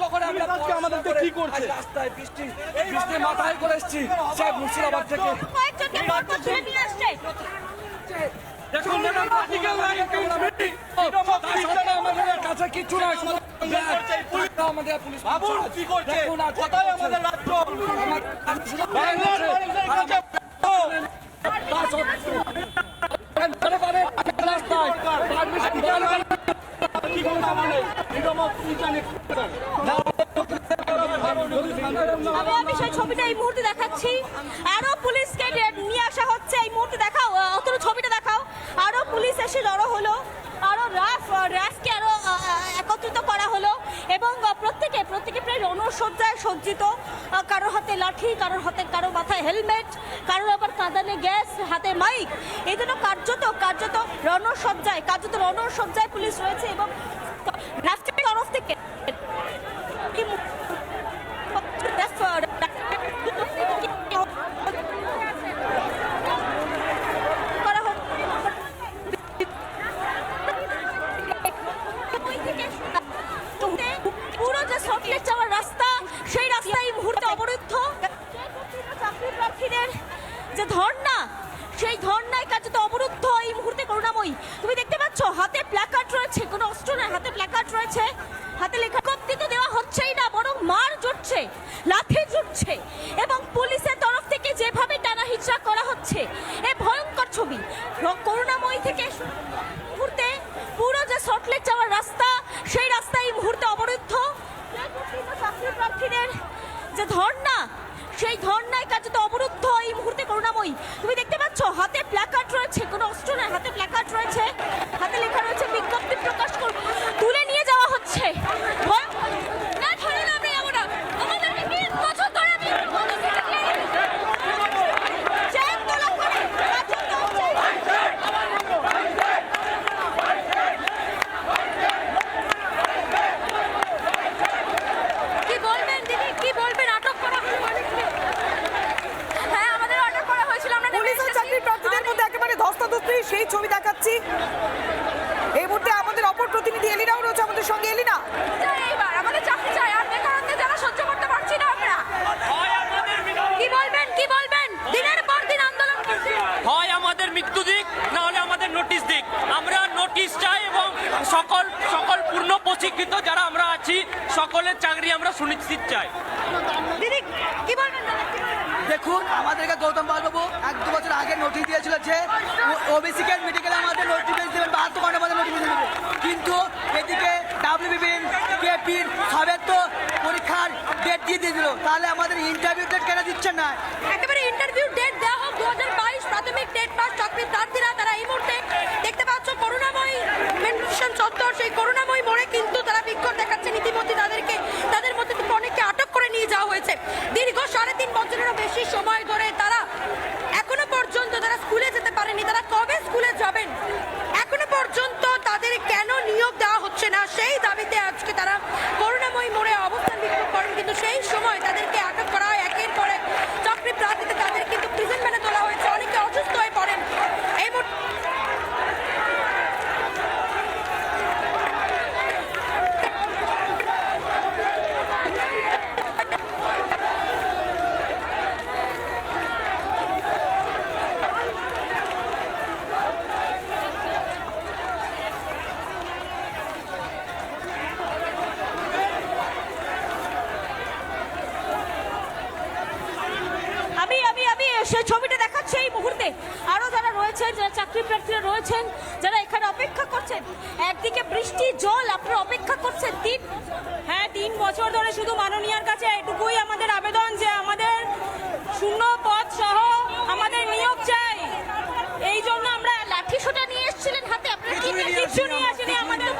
কষ্ট করে আমরা আজকে আমাদেরকে কি করছে? রাস্তায় বৃষ্টি বৃষ্টি মাথায় করে এসেছি সব মুর্শিদাবাদ থেকে কয়েকজনকে পরপর ধরে নিয়ে আসছে দেখুন ম্যাডাম পলিটিক্যাল লাইন আমাদের কাছে কিছু না আমাদের পুলিশ বাবুল কি করছে কোথায় আমাদের রাজ্য আমি শুধু বাংলার মানুষের কাছে ধরে পারে রাস্তায় পারমিশন কি করছে আমাদের নিরাপদ পুলিশ জানে আমি আমি সেই ছবিটা এই মুহূর্তে দেখাচ্ছি। আরও পুলিশকে নিয়ে আসা হচ্ছে। এই মুহূর্তে দেখাও আহ, ছবিটা দেখাও। আরও পুলিশ এসে জড়ো হলো। আরও রাফ রাফকে আরও একত্রিত করা হলো। এবং প্রত্যেকে প্রত্যেকে প্রায় রণসজ্জায় সজ্জিত। কারোর হাতে লাঠি কারোর হাতে কারও মাথায় হেলমেট কারোর আবার কাঁদানে গ্যাস হাতে মাইক। এই জন্য কার্যত কার্যত রণসজ্জায় কার্যত রণসজ্জায় পুলিশ রয়েছে এবং পুরো যে সটলেক যাওয়ার রাস্তা সেই রাস্তা এই মুহূর্তে অবরুদ্ধ যে ধর্ণা সেই ধর্ণায় কার্যত অবরুদ্ধ এই মুহূর্তে করুণাময়ী, তুমি দেখতে পাচ্ছ হাতে প্ল্যাকার্ড রয়েছে, কোনো অস্ত্র নয় হাতে প্ল্যাকার্ড রয়েছে। হাতে লেখা কপ্তি তো দেওয়া হচ্ছেই না, বরং মার জুটছে লাঠি জুটছে, এবং পুলিশের তরফ থেকে যেভাবে টানা হিচড়া করা হচ্ছে, এ ভয়ঙ্কর ছবি। করুণাময়ী থেকে মুহূর্তে পুরো যে সটলেক যাওয়ার রাস্তা, সেই রাস্তা এই মুহূর্তে অবরুদ্ধ। চাকরি প্রার্থীদের যে ধর্ণা সেই ধর্ণায় তো অবরুদ্ধ এই মুহূর্তে করুণাময়ী। তুমি দেখতে পাচ্ছ, হাতে প্ল্যাকার্ড রয়েছে, কোনো অস্ত্র নয়, হাতে প্ল্যাকার্ড রয়েছে, হাতে লেখা রয়েছে বিজ্ঞপ্তি প্রকাশ করব তুলে নিয়ে যাওয়া হচ্ছে ভয়- না ধরে না আমরা যাব না আমাদেরকে তিন বছর ধরে আমি চেন তোলা করে পাথর তোলা কি বলবেন দিদি কি বলবেন আটক করা হলো মানুষকে হ্যাঁ আমাদের আটক করা হয়েছিল আমরা নেমে পুলিশ ও এসেছি। চাকরি প্রার্থীদের মধ্যে একেবারে ধস্তাধস্তি সেই ছবি দেখাচ্ছি এই মুহূর্তে আমাদের অপর প্রতিনিধি এলিনাও রয়েছে আমাদের সঙ্গে এলিনা চাই এইবার আমাদের চাকরি চাই আর বেকারত্বের জ্বালা সহ্য করতে পারছি না আমরা। কি বলবেন কি বলবেন? দিনের পর দিন আন্দোলন করছি। হয় আমাদের মৃত্যু দিক না হলে আমাদের নোটিশ দিক। আমরা নোটিশ চাই এবং সকল সকল পূর্ণ প্রশিক্ষিত যারা আমরা আছি সকলের চাকরি আমরা সুনিশ্চিত চাই। দিদি কি বলবেন কি বলবেন? দেখুন আমাদেরকে গৌতম বাবু এক দু বছর আগে নোটিশ দিয়েছিল যে ওবিসি কে মেডিকেলে আমাদের নোটিফিকেশন দেবেন, বাহাত্তর ঘণ্টার মধ্যে নোটিফিকেশন দেবে কিন্তু এদিকে ডাব্লিউবিপিন কেপির সবের তো পরীক্ষার ডেট দিয়ে দিয়েছিল। তাহলে আমাদের ইন্টারভিউ ডেট কেন দিচ্ছেন না? একেবারে ইন্টারভিউ ডেট দেওয়া হোক, দু প্রাথমিক ডেট পাস চাকরি প্রার্থীরা তারা এই মুহূর্তে দেখতে পাচ্ছ করুণাময়ী মেনশন চত্বর সেই করুণাময়ী মোড়ে কিন্তু তারা বিক্ষোভ দেখাচ্ছেন ইতিমধ্যে তাদেরকে তাদের মধ্যে থেকে অনেককে আটক করে নিয়ে যাওয়া হয়েছে দীর্ঘ সাড়ে তিন বছরেরও বেশি সময় ধরে তারা এখনও পর্যন্ত তারা স্কুলে যেতে পারেনি তারা কবে স্কুলে যাবেন এখনও পর্যন্ত তাদের কেন নিয়োগ দেওয়া হচ্ছে না সেই দাবিতে আজকে তারা করুণাময়ী মোড়ে অবস্থান বিক্ষোভ করেন কিন্তু সেই সময় তাদেরকে আটক করা হয় একের পরে চাকরি প্রার্থীতে তাদের কিন্তু প্রিজন ভ্যানে তোলা হয়েছে অনেকে অসুস্থ হয়ে পড়েন এই মুহূর্তে আমি আমি আমি সেই ছবিটা দেখাচ্ছি এই মুহূর্তে আরও যারা রয়েছেন যারা চাকরি প্রার্থীরা রয়েছেন যারা এখানে অপেক্ষা করছেন একদিকে বৃষ্টি জল আপনারা অপেক্ষা করছেন তিন হ্যাঁ তিন বছর ধরে শুধু মাননীয়ার কাছে এটুকুই আমাদের আবেদন যে আমাদের শূন্য পদ সহ আমাদের নিয়োগ চাই। এই জন্য আমরা লাঠি সোটা নিয়ে এসেছিলেন হাতে আপনারা কিছু নিয়ে আসেনি আমাদের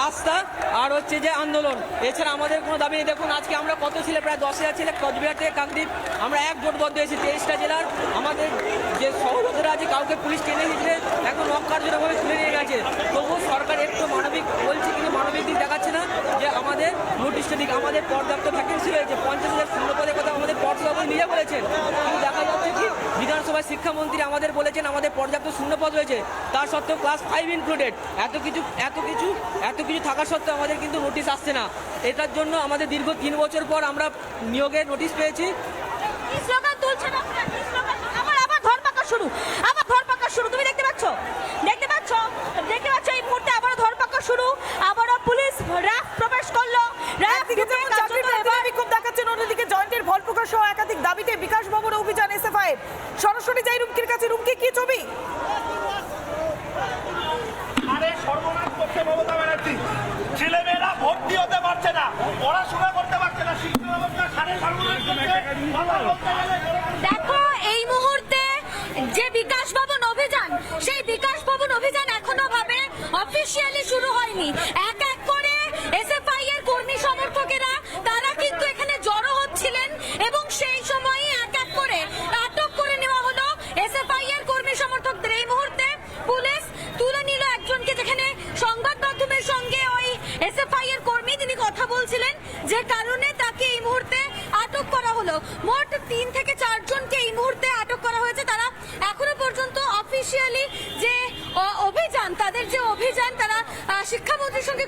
রাস্তা আর হচ্ছে যে আন্দোলন। এছাড়া আমাদের কোনো দাবি নেই। দেখুন, আজকে আমরা কত ছেলে, প্রায় দশ হাজার ছেলে কোচবিহার থেকে কাকদ্বীপ আমরা এক জোটবদ্ধ হয়েছি, তেইশটা জেলার। আমাদের যে সহযোগীরা আছে, কাউকে পুলিশ টেনে দিচ্ছে এখন অকার্যভাবে তুলে নিয়ে গেছে। তবুও সরকার একটু মানবিক বলছে কিন্তু মানবিক দিক দেখাচ্ছে না যে আমাদের নোটিশটা দিক আমাদের পর্যাপ্ত ভ্যাকেন্সি রয়েছে। পঞ্চাশ হাজার শূন্য পদের কথা আমাদের পর্ষদ নিজে বলেছেন। কিন্তু দেখা যাচ্ছে বিধানসভায় শিক্ষামন্ত্রী আমাদের বলেছেন, আমাদের পর্যাপ্ত শূন্যপদ রয়েছে। তার সত্ত্বেও ক্লাস ফাইভ ইনক্লুডেড এত কিছু এত কিছু এত কিছু থাকা সত্ত্বেও আমাদের কিন্তু নোটিশ আসছে না। এটার জন্য আমাদের দীর্ঘ তিন বছর পর আমরা নিয়োগের নোটিশ পেয়েছি। শুরু। আবার ধরপাকা শুরু। তুমি দেখতে পাচ্ছ দেখতে পাচ্ছ দেখতে পাচ্ছ এই মুহূর্তে আবারও ধরপাকা শুরু আবারও পুলিশ র্যাব প্রবেশ করল র্যাব একদিকে যেমন চাকরি প্রার্থীরা বিক্ষোভ দেখাচ্ছেন অন্যদিকে জয়েন্টের ভল প্রকাশ সহ একাধিক দাবিতে বিকাশ ভবনে অভিযান এসএফআই সরাসরি যাই রুমকির কাছে রুমকি কি ছবি আরে সর্বনাশ করছে মমতা ব্যানার্জি ছেলেমেয়েরা ভর্তি হতে পারছে না পড়াশোনা করতে পারছে না শিক্ষা ব্যবস্থা সাড়ে সর্বনাশ করছে কথা বলতে গেলে দেখো, এই মুহূর্তে যে বিকাশ ভবন অভিযান, সেই বিকাশ ভবন অভিযান এখনও ভাবে অফিসিয়ালি শুরু হয়নি। এক এক করে এসএফআই এর কর্মী সমর্থকেরা, তারা কিন্তু এখানে জড়ো হচ্ছিলেন এবং সেই সময়ই এক এক করে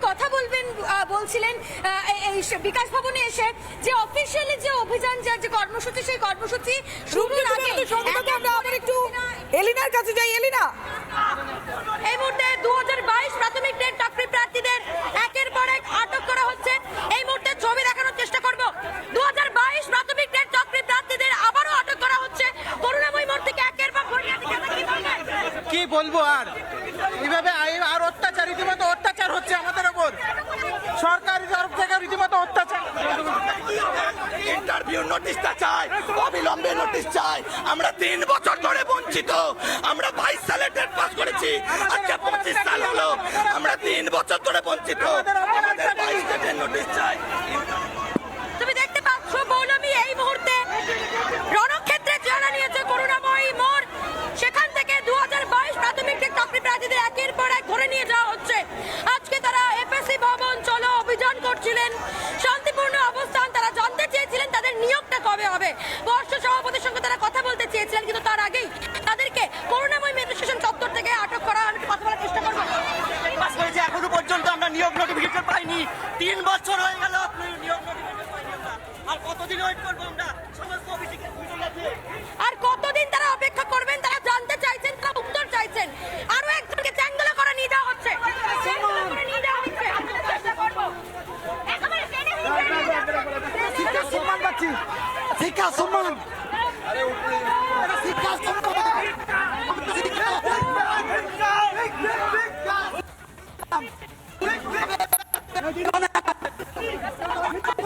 কথা বলবেন বলছিলেন এই- বিকাশ ভবনে এসে যে অফিসিয়ালি যে অভিযান যার যে কর্মসূচি সেই কর্মসূচি শুরুর রুমকি আগে আমরা আবার একটু এলিনার কাছে যাই এলিনা। এই মুহূর্তে দু প্রাথমিক ডেট চাকরি প্রার্থীদের একের পর এক আটক করা হচ্ছে। এই মুহূর্তে ছবি দেখানোর চেষ্টা করব। দু প্রাথমিক ডেট চাকরি প্রার্থীদের আবারও আটক করা হচ্ছে। করুণাময় মোড় থেকে একের পর ঘটনা কি বলব আর? এইভাবে আই- আর অত্যাচার রীতিমতো অত্যাচার হচ্ছে আমাদের ওপর। সরকারি তরফ থেকে রীতিমতো অত্যাচার। ইন্টারভিউ নোটিশটা চাই অবিলম্বে নোটিশ চাই। আমরা তিন বছর ধরে বঞ্চিত। আমরা বাইশ সালে ডেট পাস করেছি। আজকে পঁচিশ সাল হলো। আমরা তিন বছর ধরে বঞ্চিত। আমাদের the f***?